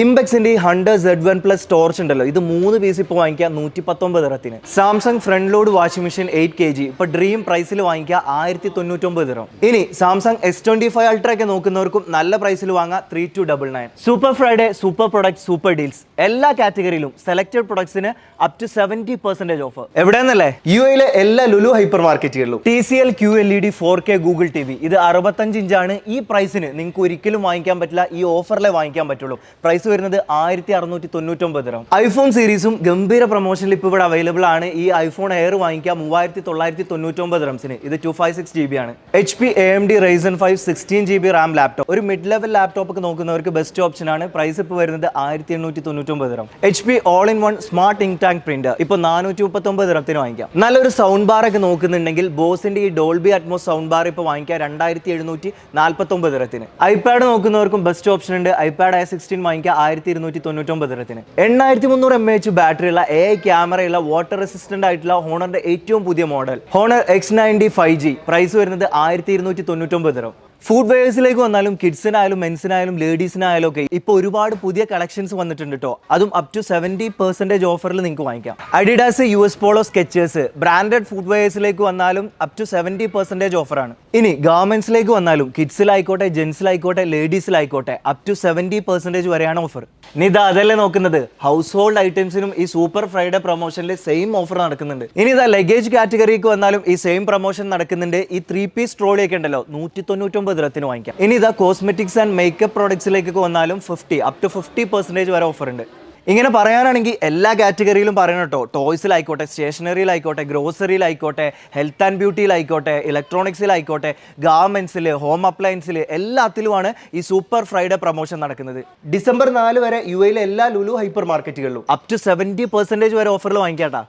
ഇംബെക്സിന്റെ ഈ hundred Z one plus torch ഉണ്ടല്ലോ. ഇത് മൂന്ന് പീസ് ഇപ്പോൾ വാങ്ങിക്കുക നൂറ്റി പത്തൊമ്പത് ഇറത്തിന് Samsung front load washing machine eight K G ഇപ്പൊ ഡ്രീം പ്രൈസിൽ വാങ്ങിക്കുക ആയിരത്തി തൊണ്ണൂറ്റൊമ്പത് ഇറം ഇനി Samsung S twenty five ultra ഒക്കെ നോക്കുന്നവർക്കും നല്ല പ്രൈസിൽ വാങ്ങാം three two double nine super Friday super product super deals എല്ലാ കാറ്റഗറിയിലും selected പ്രൊഡക്ട്സിന് up to seventy percentage offer എവിടെയെന്നല്ലേ? U എയിലെ എല്ലാ Lulu hyper മാർക്കറ്റുകളിലും T C L Q L E D four K Google T V ഇത് അറുപത്തഞ്ച് ഇഞ്ചാണ് ഈ പ്രൈസിന് നിങ്ങൾക്ക് ഒരിക്കലും വാങ്ങിക്കാൻ പറ്റില്ല. ഈ ഓഫറിലെ വാങ്ങിക്കാൻ പറ്റുള്ളൂ. പ്രൈസ് വരുന്നത് ആയിരത്തി അറുന്നൂറ്റി തൊണ്ണൂറ്റൊമ്പത് രൂപ ഐഫോൺ സീരീസും ഗംഭീര പ്രൊമോഷനിൽ ഇപ്പോൾ ഇവിടെ അവൈലബിൾ ആണ്. ഈ ഐഫോൺ എയർ വാങ്ങിക്കാം മൂവായിരത്തി തൊള്ളായിരത്തി തൊണ്ണൂറ്റൊമ്പത് റംസിന് ഇത് two five six G B ആണ്. H P A M D Ryzen five sixteen G B RAM laptop ഒരു മിഡ് ലെവൽ ലാപ്ടോപ്പ് ഒക്കെ നോക്കുന്നവർക്ക് ബെസ്റ്റ് ഓപ്ഷൻ ആണ്. പ്രൈസ് ഇപ്പോൾ വരുന്നത് ആയിരത്തി എണ്ണൂറ്റി തൊണ്ണൂറ്റൊമ്പത് rum H P all in one smart ink tank printer ഇപ്പോൾ നാനൂറ്റി മുപ്പത്തൊമ്പത് റത്തിന് വാങ്ങിക്കാം. നല്ലൊരു സൗണ്ട് ബാർ ഒക്കെ നോക്കുന്നുണ്ടെങ്കിൽ ബോസിന്റെ ഈ ഡോൾബി അറ്റ്മോസ് സൗണ്ട് ബാർ ഇപ്പോൾ വാങ്ങിക്കാം രണ്ടായിരത്തി എഴുന്നൂറ്റി നാൽപ്പത്തൊമ്പത് റത്തിന് ഐപാഡ് നോക്കുന്നവർക്കും ബെസ്റ്റ് ഓപ്ഷൻ ഉണ്ട്. ഐപാഡ് ഐ സിക്സ്റ്റീൻ വാങ്ങിക്കാം. ആയിരത്തി ഇരുന്നൂറ്റി തൊണ്ണൂറ്റൊമ്പത് രത്തിന് എണ്ണായിരത്തി മുന്നൂറ് എം എച്ച് ബാറ്ററിയുള്ള എ ക്യാമറയുള്ള വാട്ടർ റെസിസ്റ്റന്റ് ആയിട്ടുള്ള ഹോണറിന്റെ ഏറ്റവും പുതിയ model Honor X ninety five G price വരുന്നത് ആയിരത്തി ഇരുന്നൂറ്റി തൊണ്ണൂറ്റൊമ്പത് രൂപ ഫുഡ് വെയേഴ്സിലേക്ക് വന്നാലും കിഡ്സിനായാലും മെൻസിനായാലും ലേഡീസിനായാലും ഒക്കെ ഇപ്പോൾ ഒരുപാട് പുതിയ കളക്ഷൻസ് വന്നിട്ടുണ്ട് കേട്ടോ അതും അപ് ടു സെവന്റി പെർസെന്റേജ് ഓഫറിൽ നിങ്ങൾക്ക് വാങ്ങിക്കാം. Adidas U S Polo Skechers branded food വെയേഴ്സിലേക്ക് വന്നാലും അപ് ടു സെവന്റി പെർസെന്റേജ് ഓഫറാണ് ഇനി ഗാർമെന്റ്സിലേക്ക് വന്നാലും കിഡ്സിലായിക്കോട്ടെ ജെൻസിലായിക്കോട്ടെ ലേഡീസിലായിക്കോട്ടെ അപ് ടു സെവന്റി പെർസെന്റേജ് വരെയാണ് ഓഫർ ഇനി ഇത് അതല്ലേ നോക്കുന്നത്. ഹൗസ് ഹോൾഡ് ഐറ്റംസിനും ഈ സൂപ്പർ ഫ്രൈഡേ പ്രൊമോഷനിൽ സെയിം ഓഫർ നടക്കുന്നുണ്ട്. ഇനി ഇതാ ലഗേജ് കാറ്റഗറിക്ക് വന്നാലും ഈ സെയിം പ്രൊമോഷൻ നടക്കുന്നുണ്ട്. ഈ ത്രീ പീസ് ട്രോളിയൊക്കെ ഉണ്ടല്ലോ നൂറ്റി തൊണ്ണൂറ്റൊമ്പത് രൂപത്തിന് വാങ്ങിക്കാം. ഇനി ഇതാ കോസ്മെറ്റിക്സ് ആൻഡ് മേക്കപ്പ് പ്രോഡക്ട്സിലേക്കൊക്കെ വന്നാലും fifty up to fifty percentage വരെ ഓഫർ ഉണ്ട്. ഇങ്ങനെ പറയാനാണെങ്കിൽ എല്ലാ കാറ്റഗറിയിലും പറയണം കേട്ടോ ടോയ്സിലായിക്കോട്ടെ സ്റ്റേഷനറിയിലായിക്കോട്ടെ ഗ്രോസറിയിലായിക്കോട്ടെ ഹെൽത്ത് ആൻഡ് ബ്യൂട്ടിയിലായിക്കോട്ടെ ഇലക്ട്രോണിക്സിലായിക്കോട്ടെ ഗാർമെൻസിൽ ഹോം അപ്ലയൻസിൽ എല്ലാത്തിലുമാണ് ഈ സൂപ്പർ ഫ്രൈഡേ പ്രൊമോഷൻ നടക്കുന്നത്. ഡിസംബർ നാല് വരെ യു എയിലെ എല്ലാ ലുലു ഹൈപ്പർ മാർക്കറ്റുകളിലും അപ് ടു സെവന്റി പെർസെന്റേജ് വരെ ഓഫറിൽ വാങ്ങിക്കാട്ടാ